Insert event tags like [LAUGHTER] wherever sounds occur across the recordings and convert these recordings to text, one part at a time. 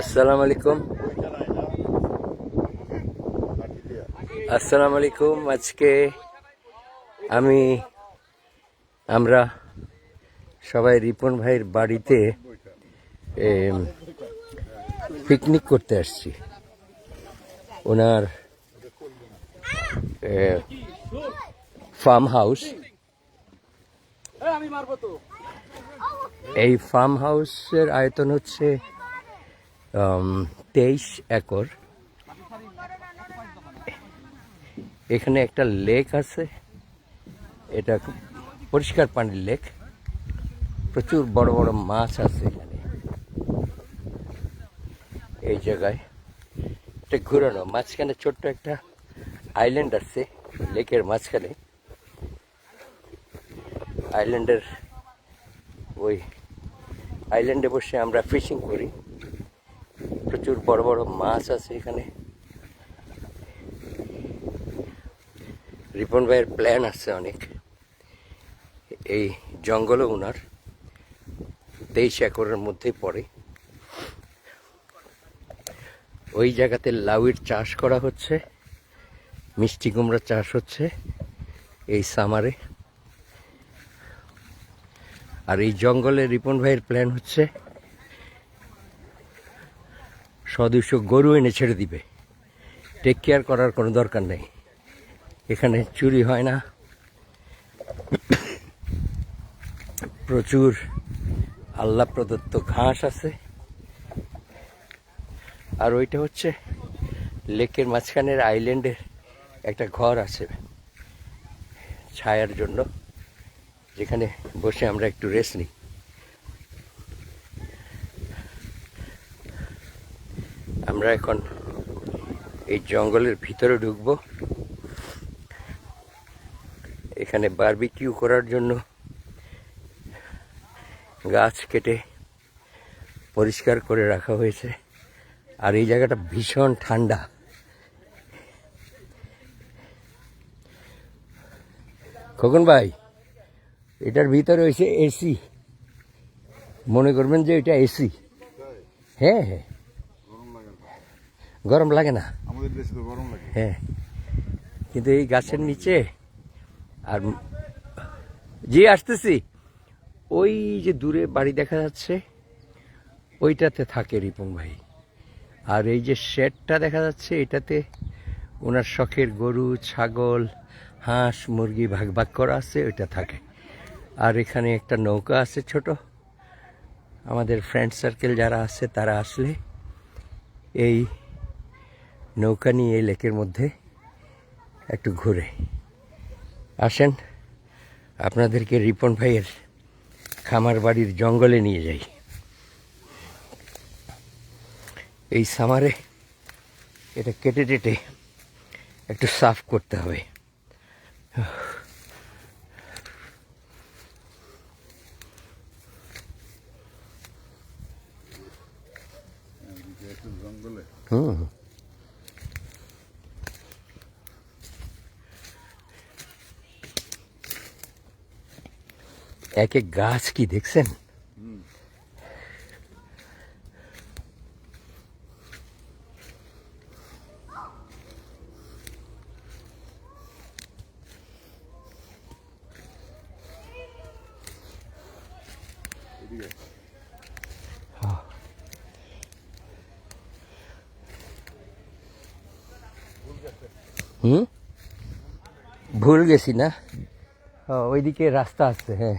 আসসালামু আলাইকুম। আসসালামু আলাইকুম। আজকে আমি, আমরা সবাই রিপন ভাইয়ের বাড়িতে পিকনিক করতে আসছি। ওনার ফার্ম হাউস এই ফার্ম হাউসের আয়তন হচ্ছে তেইশ একর। এখানে একটা লেক আছে। এটা পরিষ্কার পানির লেক। প্রচুর বড় বড় মাছ আছে এখানে। এই জায়গায় এটা ঘুরানো, মাঝখানে ছোট্ট একটা আইল্যান্ড আছে, লেকের মাঝখানে। আইল্যান্ডের ওই আইল্যান্ডে বসে আমরা ফিশিং করি। প্রচুর বড় বড় মাছ আছে এখানে। রিপন ভাইয়ের প্ল্যান আছে অনেক। এই জঙ্গলও ওনার তেইশ একরের মধ্যেই পড়ে। ওই জায়গাতে লাউয়ের চাষ করা হচ্ছে। মিষ্টি কুমড়া চাষ হচ্ছে এই সামারে। আর এই জঙ্গলে রিপন ভাইয়ের প্ল্যান হচ্ছে সদস্য গরু এনে ছেড়ে দিবে। টেক কেয়ার করার কোনো দরকার নেই। এখানে চুরি হয় না। প্রচুর আল্লাহ প্রদত্ত ঘাস আছে। আর ওইটা হচ্ছে লেকের মাঝখানের আইল্যান্ডের একটা ঘর আছে ছায়ার জন্য, যেখানে বসে আমরা একটু রেস্ট নিই। আমরা এখন এই জঙ্গলের ভিতরে ঢুকবো। এখানে বারবিকিউ করার জন্য গাছ কেটে পরিষ্কার করে রাখা হয়েছে। আর এই জায়গাটা ভীষণ ঠান্ডা। খোকন ভাই, এটার ভিতরে হয়েছে এসি। মনে করবেন যে এটা এসি। হ্যাঁ হ্যাঁ। গরম লাগে না? আমাদের দেশে তো গরম লাগে। হ্যাঁ। কিন্তু এই গাছের নিচে আর যে আসতেছি। ওই যে দূরে বাড়ি দেখা যাচ্ছে ওইটাতে থাকে রিপন ভাই। আর এই যে শেডটা দেখা যাচ্ছে এটাতে ওনার শখের গরু ছাগল হাঁস মুরগি ভাগ ভাগ করা আছে ওইটা থাকে। আর এখানে একটা নৌকা আছে ছোট। আমাদের ফ্রেন্ড সার্কেল যারা আছে তারা আসলে এই নৌকা নিয়ে এই লেকের মধ্যে একটু ঘুরে। আসেন, আপনাদেরকে রিপন ভাইয়ের খামার বাড়ির জঙ্গলে নিয়ে যাই। এই সামারে এটা কেটে টেটে একটু সাফ করতে হবে। হুম। এক এক গাছ কি দেখছেন এদিকে হুম ভুল গেছি না ও, ওইদিকে রাস্তা আছে হ্যাঁ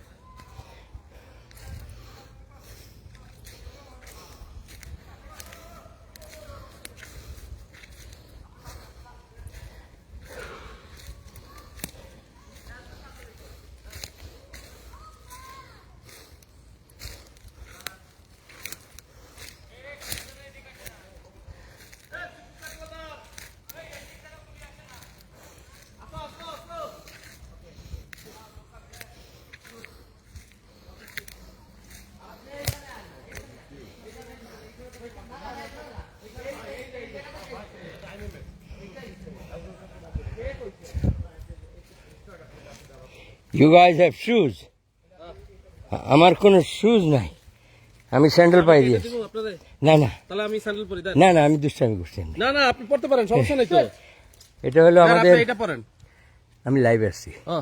ইউ গাইজ হ্যাভ শুজ আমার কোনো শুজ নাই। আমি স্যান্ডেল পাই দিয়ে না না। তাহলে আমি স্যান্ডেল পরি না না আমি দুষ্টামি করছি না। না আপনি পড়তে পারেন সমস্যা নেই তো। [LAUGHS] এটা হলো আমাদের এটা পড়েন। আমি লাইভে আসছি। ও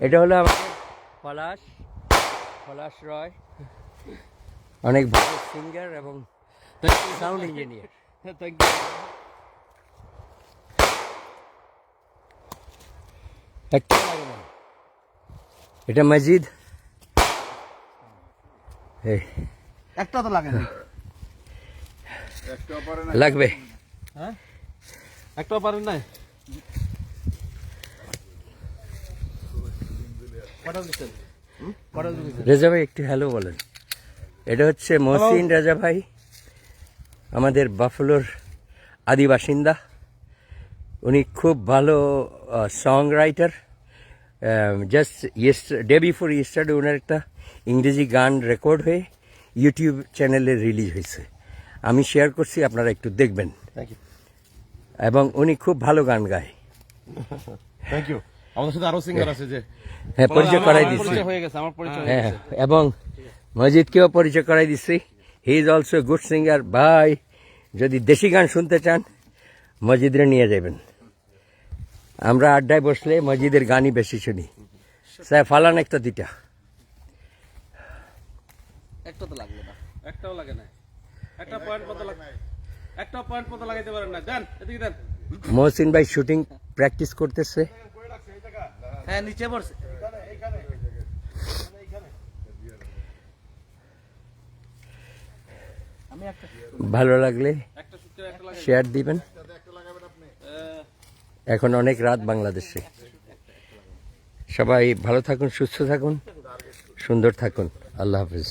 এটা হলো আমাদের পলাশ পলাশ রয়। অনেক ভালো সিঙ্গার এবং সাউন্ড ইঞ্জিনিয়ার থ্যাংক ইউ একটা লাগে না। এটা মসজিদ? এই, একটা তো লাগে না একটা পারে না লাগবে। হ্যাঁ? একটাও পারেন না রেজা ভাই একটু হ্যালো বলেন। এটা হচ্ছে মহসিন রাজা ভাই আমাদের বাফলোর আদি বাসিন্দা। উনি খুব ভালো song writer just yes day before yesterday ওনার একটা ইংরেজি গান রেকর্ড হয়ে ইউটিউব চ্যানেলে রিলিজ হয়েছে। আমি শেয়ার করছি আপনারা একটু দেখবেন। এবং উনি খুব ভালো গান গায়। [LAUGHS] থ্যাংক ইউ আমাদের সাথে আরও সিঙ্গার আছে যে। হ্যাঁ পরিচয় করাই দিচ্ছি হয়ে গেছে আমার পরিচয় হ্যাঁ গেছে। এবং মসজিদকেও পরিচয় করাই দিচ্ছি he is also good singer ভাই যদি দেশি গান শুনতে চান মসজিদে নিয়ে যাবেন। আমরা আড্ডায় বসলে মসজিদের গানই বেশি শুনি। স্যার ফালান একটা দুইটা। একটা তো লাগল না। একটাও লাগে না একটা পয়েন্ট মতো লাগে একটা পয়েন্ট মতো লাগাইতে পারেন না। দেন এদিকে দেন। মহসিন ভাই শুটিং প্র্যাকটিস করতেছে। হ্যাঁ নিচে পড়ছে। ভালো লাগলে শেয়ার দিবেন। এখন অনেক রাত বাংলাদেশে। সবাই ভালো থাকুন সুস্থ থাকুন সুন্দর থাকুন। আল্লাহ হাফিজ।